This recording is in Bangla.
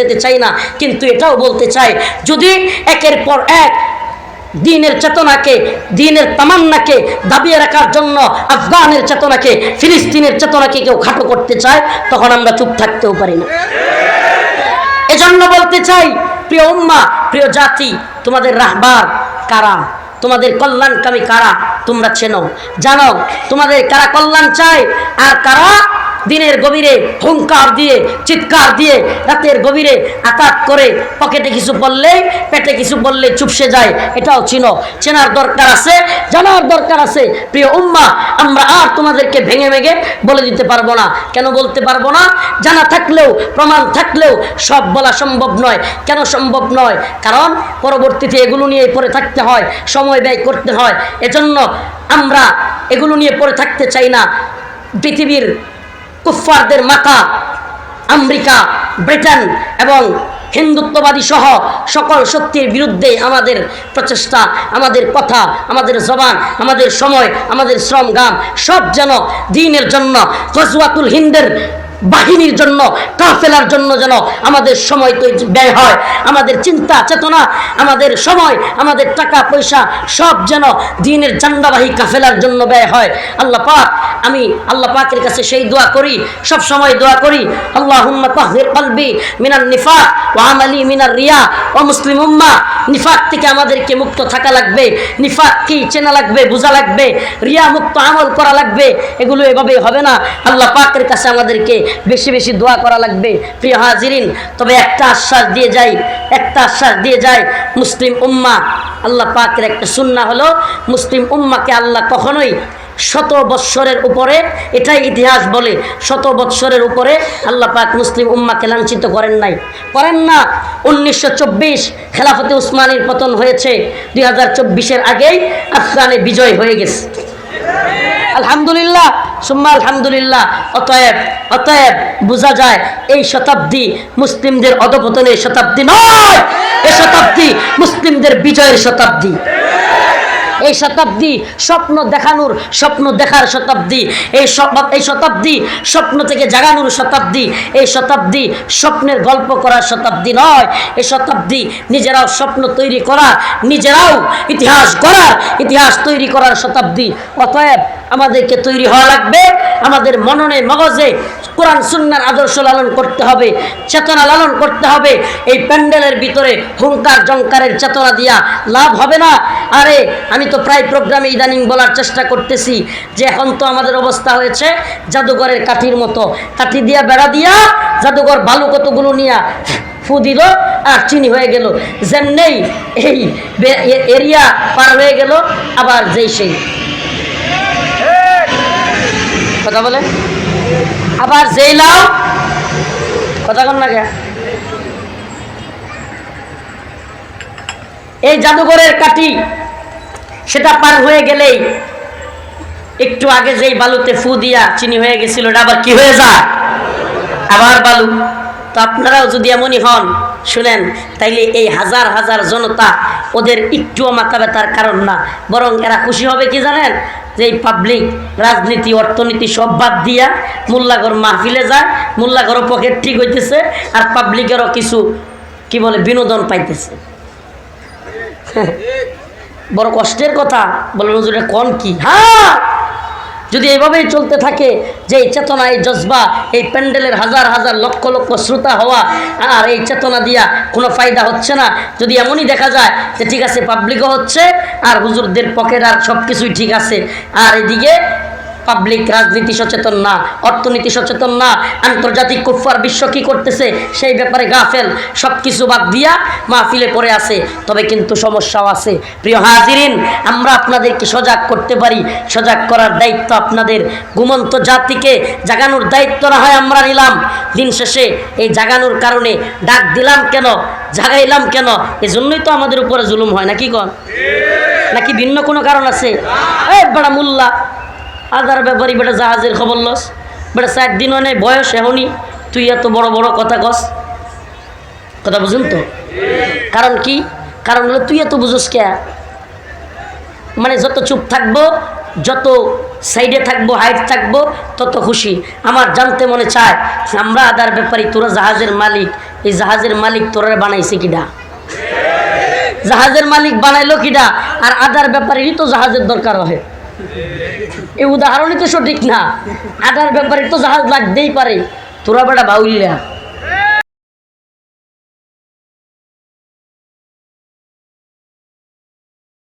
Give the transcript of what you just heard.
যেতে চাই না, কিন্তু এটাও বলতে চাই, যদি একের পর এক দিনের চেতনাকে, দিনের তামান্নাকে দাবিয়ে রাখার জন্য আফগানের চেতনাকে, ফিলিস্তিনের চেতনাকে কেউ খাটো করতে চায়, তখন আমরা চুপ থাকতেও পারি না। এজন্য বলতে চাই, প্রিয় উম্মা, প্রিয় জাতি, তোমাদের রাহবার কারা? তোমাদের কল্যাণকামী কারা? তোমরা চেনো, জানো, তোমাদের কারা কল্যাণ চায়, আর কারা দিনের গভীরে হুঙ্কার দিয়ে, চিৎকার দিয়ে, রাতের গভীরে আঘাত করে পকেটে কিছু বললেই পেটে কিছু বললে চুপসে যায়। এটাও চিনো। চেনার দরকার আছে, জানার দরকার আছে। প্রিয় উম্মা, আমরা আর তোমাদেরকে ভেঙে ভেঙে বলে দিতে পারব না। কেন বলতে পারব না? জানা থাকলেও, প্রমাণ থাকলেও সব বলা সম্ভব নয়। কেন সম্ভব নয়? কারণ পরবর্তীতে এগুলো নিয়ে পড়ে থাকতে হয়, সময় ব্যয় করতে হয়। এজন্য আমরা এগুলো নিয়ে পড়ে থাকতে চাই না। পৃথিবীর কুফফারদের মাথা আমেরিকা, ব্রিটেন এবং হিন্দুত্ববাদী সহ সকল শক্তির বিরুদ্ধে আমাদের প্রচেষ্টা, আমাদের কথা, আমাদের জবান, আমাদের সময়, আমাদের শ্রম, গাম সব যেন দিনের জন্য গজওয়াতুল হিন্দের বাহিনীর জন্য, কাফেলার জন্য যেন আমাদের সময় ব্যয় হয়, আমাদের চিন্তা, চেতনা, আমাদের সময়, আমাদের টাকা, পয়সা, সব যেন দিনের জান্ডাবাহী কাফেলার জন্য ব্যয় হয়। আল্লাহ পাক, আমি আল্লাহ পাকের কাছে সেই দোয়া করি, সব সময় দোয়া করি আল্লাহ কলবি মিনার নিফাক ও আমালি মিনার রিয়া। ও মুসলিম উম্মা, নিফাক থেকে আমাদেরকে মুক্ত থাকা লাগবে, নিফাক কি চেনা লাগবে, বোঝা লাগবে, রিয়া মুক্ত আমল করা লাগবে, এগুলো এভাবে হবে না। আল্লাহ পাকের কাছে আমাদেরকে বেশি বেশি দোয়া করা লাগবে। প্রিয় হাজিরিন, তবে একটা আশ্বাস দিয়ে যাই, একটা আশ্বাস দিয়ে যায় মুসলিম উম্মা, আল্লাহ পাকের একটা সুন্না হলো, মুসলিম উম্মাকে আল্লাহ কখনোই শত বৎসরের উপরে, এটাই ইতিহাস বলে, শত বৎসরের উপরে আল্লাহ পাক মুসলিম উম্মাকে লাঞ্ছিত করেন নাই। করেন না, উনিশশো চব্বিশ খেলাফতে উসমানীর পতন হয়েছে, দুই হাজার চব্বিশের আগেই আফগানে বিজয় হয়ে গেছে। আলহামদুলিল্লাহ সুম্মা আলহামদুলিল্লাহ, অতএব অতএব বোঝা যায় এই শতাব্দী মুসলিমদের অধপতনের শতাব্দী নয় এই শতাব্দী মুসলিমদের বিজয়ের শতাব্দী। এই শতাব্দী স্বপ্ন দেখানোর, স্বপ্ন দেখার শতাব্দী, এই এই শতাব্দী স্বপ্ন থেকে জাগানোর শতাব্দী, এই শতাব্দী স্বপ্নের গল্প করার শতাব্দী নয় এই শতাব্দী নিজেরাও স্বপ্ন তৈরি করা, নিজেরাও ইতিহাস গড়ার ইতিহাস তৈরি করার শতাব্দী। অতএব আমাদেরকে তৈরি হওয়া লাগবে। আমাদের মননে মগজে কোরআন, সুন্নার আদর্শ লালন করতে হবে, চেতনা লালন করতে হবে। এই প্যান্ডেলের ভিতরে হুঙ্কার জঙ্কারের চেতনা দিয়া লাভ হবে না। আরে, আমি তো প্রায় প্রোগ্রামে ইদানিং বলার চেষ্টা করতেছি যে এখন তো আমাদের অবস্থা হয়েছে, জাদুঘরের কাঠির মতো। কাঠি দিয়া, বেড়া দিয়া, জাদুঘর বালু কতগুলো নিয়া ফু দিল আর চিনি হয়ে গেল। যেমনেই এই এরিয়া পার হয়ে গেল, আবার যেই সেই। কথা বলে? আবার যেই লাও কথা কন না কে? এই জাদুঘরের কাটি সেটা পার হয়ে গেলেই একটু আগে যেই বালুতে ফু দিয়া চিনি হয়ে গেছিল আবার কি হয়ে যায়? আবার বালু। তো আপনারাও যদি এমনই হন শুনেন, তাইলে এই হাজার হাজার জনতা ওদের একটুও মাথা ব্যথার কারণ না, বরং এরা খুশি হবে কি জানেন? যে এই পাবলিক রাজনীতি, অর্থনীতি সব বাদ দিয়া মোল্লাগর মাহফিলে যায় মোল্লাগরও পকেট ঠিক হইতেছে আর পাবলিকেরও কিছু, কি বলে, বিনোদন পাইতেছে। বড় কষ্টের কথা বলবেন হুজুর, এটা কোন কি? হ্যাঁ! যদি এইভাবেই চলতে থাকে, যে এই চেতনা এই জজবা, এই প্যান্ডেলের হাজার হাজার লক্ষ লক্ষ শ্রোতা হওয়া, আর এই চেতনা দিয়া কোনো ফায়দা হচ্ছে না। যদি এমনই দেখা যায় যে ঠিক আছে পাবলিকও হচ্ছে, আর হুজুরদের পকেট আর সব কিছুই ঠিক আছে, আর এদিকে পাবলিক রাজনীতি সচেতন না, অর্থনীতি সচেতন না, আন্তর্জাতিক কুফার বিশ্ব কি করতেছে, সেই ব্যাপারে গাফেল সব কিছু বাদ দিয়া মাহফিলে পড়ে আছে। তবে কিন্তু সমস্যাও আছে। প্রিয় হাজিরিন, আমরা আপনাদেরকে সজাগ করতে পারি। সজাগ করার দায়িত্ব আপনাদের। ঘুমন্ত জাতিকে জাগানোর দায়িত্ব না হয় আমরা নিলাম। দিন শেষে এই জাগানোর কারণে ডাক দিলাম কেন, জাগাইলাম কেন? এজন্যই তো আমাদের উপরে জুলুম হয়, নাকি কন? নাকি ভিন্ন কোনো কারণ আছে? এই বড় মোল্লা আদার ব্যাপারই বেটা জাহাজের খবর লস। বেটা চার দিন নাই বয়স এমনই, তুই এত বড় বড় কথা কস। কথা বুঝুন তো? কারণ কি? কারণ হলো তুই এত বুঝোস কে? মানে যত চুপ থাকব, যত সাইডে থাকব হাইট থাকব, তত খুশি। আমার জানতে মনে চায়, আমরা আদার ব্যাপারী তোরা জাহাজের মালিক, এই জাহাজের মালিক তোরা বানাইছে কিডা? জাহাজের মালিক বানাইলো কিডা? আর আদার ব্যাপারেরই তো জাহাজের দরকার হয়। এই উদাহরণই তো সঠিক না। আধার ব্যাপারে তো জাহাজ লাগতেই পারে। তোরা বেটা বাউলিয়া